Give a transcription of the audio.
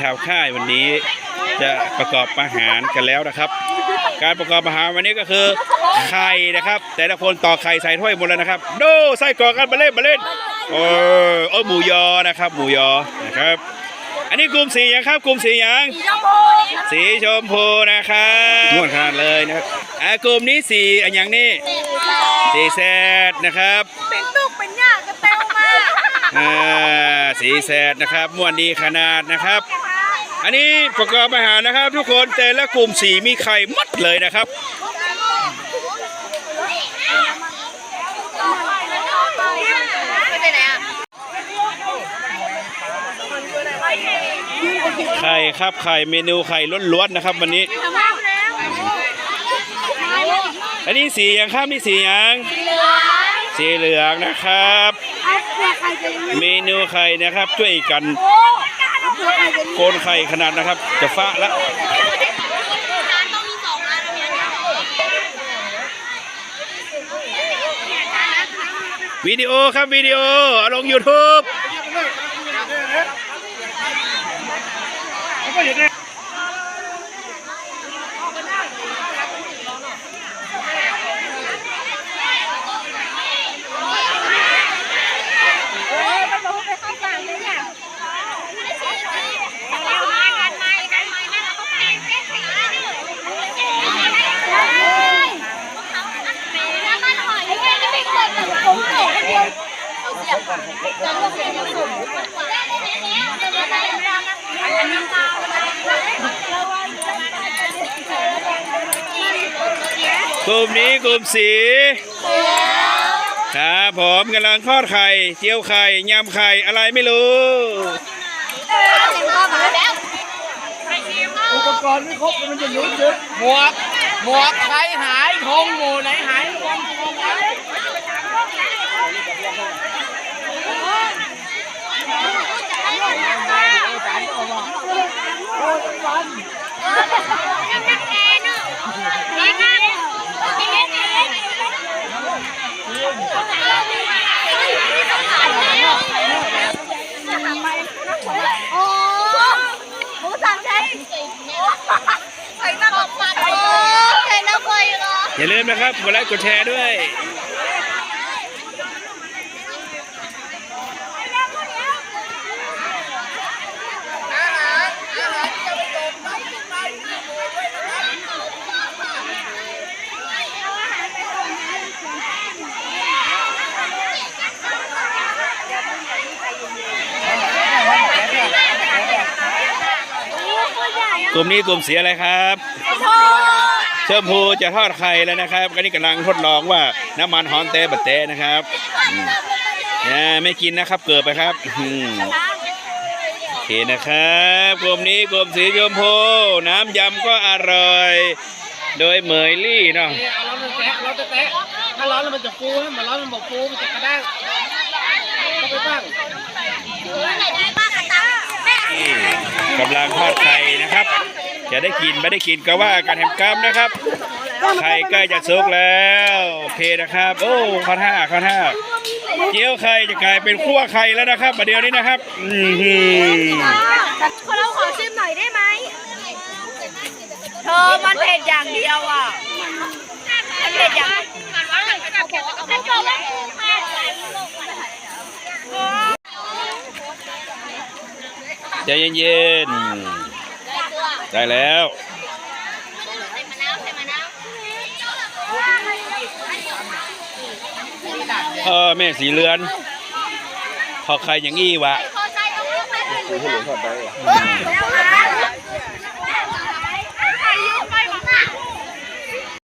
ชาวค่ายวันนี้จะประกอบอาหารกันแล้วนะครับ การประกอบอาหารวันนี้ก็คือไข่นะครับ แต่ละคนต่อไข่ใส่ถ้วยหมดแล้วนะครับดูไส้กรอกกันมาเล่นมาเล่นโอ้ยโอ้ยหมูยอนะครับ หมูยอนะครับ อันนี้กลุ่มสียังครับ กลุ่มสียังสีชมพูนะครับนวดขนาดเลยนะครับอ่ากลุ่มนี้สีอันอย่างนี้สีแซดนะครับ อ่าสีแซดนะครับมวนดีขนาดนะครับ อันนี้ประกอบอาหารนะครับ ทุกคนแต่ละกลุ่มสีมีไข่หมัดเลยนะครับไข่ครับไข่เมนูไข่ล้วนๆนะครับ วันนี้ อันนี้สีอย่างครับนี่สีอย่าง สีเหลืองนะครับ เมนูไข่นะครับช่วยกันโกนไข่ขนาดนะครับ จะฟ้าแล้วร้านต้องมีสองร้านเนี่ยวิดีโอครับวิดีโอเอาลง YouTube เออมันบอกไปเข้าฝั่งเลยเนี่ยเอามากันไหมกันไหมนั่นเราก็แปลงแก้ไขได้แล้วมันหอยไอ้แม่นี่ไม่เคยแบบผมโตคนเดียวเอาเสียบจะลงเสียบสุ่มอันนี้ตา กลุ่มนี้กลุ่มสีครับผมกำลังทอดไข่เจียวไข่ยำไข่อะไรไม่รู้อุปกรณ์ไม่ครบมันจะยุดหยุดหมวกหมวกใครหายธงหมูไหนหายธงธงไว้โอ้หมูสามชั้นใส่หนาบ อกปัดโอ้ใส่หน้าคอยเหรออย่าลืมนะครับกดไลค์กดแชร์ด้วย กลุ่มนี้กลุ่มสีอะไรครับชมพูจะทอดไข่แล้วนะครับอันนี้กำลังทดลองว่าน้ำมันหอมเตะบัดเตะนะครับอืมอ่าไม่กินนะครับเกิดไปครับอืมโอเคนะครับกลุ่มนี้กลุ่มสีชมพูน้ำยำก็อร่อย โดยเหมยลี่เนาะเอาร้อนมันแตะร้อนจะแตะถ้าร้อนแล้วมันจะฟูถ้ามันร้อนมันบอกฟูมันจะกระด้างก็ไปบ้างกำลังทอดไข่ นะครับ จะได้กินไม่ได้กินก็ว่ากันแหมกรรมนะครับไข่ใกล้จะสุกแล้วโอเคนะครับ โอ้ข้าวท่าข้าวท่าเจียวไข่จะกลายเป็นคั่วไข่แล้วนะครับประเดี๋ยวนี้นะครับอือหือคนเราขอชิมหน่อยได้ไหมเธอมันเผ็ดอย่างเดียวอะมันเผ็ดอย่างมันว่ามันกับแกกับแกก็ไม่แพ้ใจเย็นๆ ได้แล้วใส่มะนาวใส่มะนาวพ่อแม่สีเรือนพอใครอย่างงี้วะพอใส่เอาเข้าไปอืมแล้วนะ